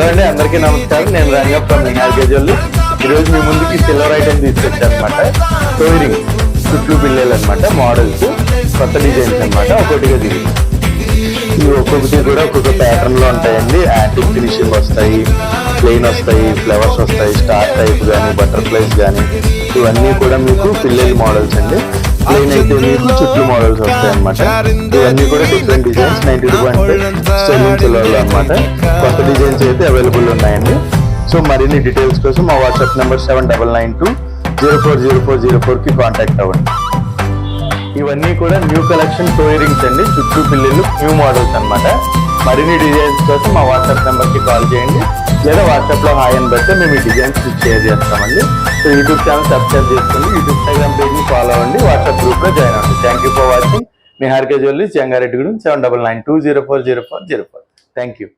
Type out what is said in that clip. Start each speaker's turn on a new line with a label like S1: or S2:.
S1: Hello అండి అందరికీ నమస్కారం. నేను రంగప్ప మినార్గేజోళ్ళు ఈరోజు మీ ముందుకి సిల్వర్ ఐటమ్ తీసుకొచ్చాను అనమాట టోయిరింగ్ చుట్టూ పిల్లలు అనమాట మోడల్స్ కొత్త డిజైన్స్ అనమాట. ఒక్కొక్కటిగా దిగి ఇవి ఒక్కొక్కటి కూడా ఒక్కొక్క ప్యాటర్న్లో ఉంటాయండి. యాంటిక్ ఫినిషింగ్ వస్తాయి ప్లెయిన్ వస్తాయి ఫ్లవర్స్ వస్తాయి స్టార్ టైప్ కానీ బటర్ఫ్లైస్ కానీ ఇవన్నీ కూడా మీకు పిల్లల మోడల్స్ అండి. డిజైన్ అయితే మీకు చుట్టూ మోడల్స్ వస్తాయి అనమాట ఇవన్నీ కూడా different designs ninety two point five sterling అనమాట కొత్త డిజైన్స్ అయితే అవైలబుల్ ఉన్నాయండి. సో మరిన్ని డీటెయిల్స్ కోసం మా WhatsApp number seven double nine two zero four zero four zero ఫోర్కి కాంటాక్ట్ అవ్వండి. ఇవన్నీ కూడా న్యూ కలెక్షన్ టోయరింగ్స్ అండి. చుట్టూ పిల్లలు న్యూ మోడల్స్ అనమాట మరిన్ని డిజైన్స్ కోసం మా వాట్సాప్ నెంబర్కి కాల్ చేయండి. లేదా వాట్సాప్లో హాయ్ అని పెడితే మేము ఈ డిజైన్స్ షేర్ చేస్తామండి. సో యూట్యూబ్ ఛానల్ సబ్స్క్రైబ్ చేసుకోండి యూట్యూబ్ ఇన్స్టాగ్రామ్ పేజ్ని ఫాలో అవ్వండి వాట్సాప్ గ్రూప్లో జాయిన్ అవ్వండి. థ్యాంక్ యూ ఫర్ వాచింగ్ మీ హార్కే జ్యువెల్లరీ చెంగారెడ్డి గురించి seven double nine two zero four zero four zero four thank you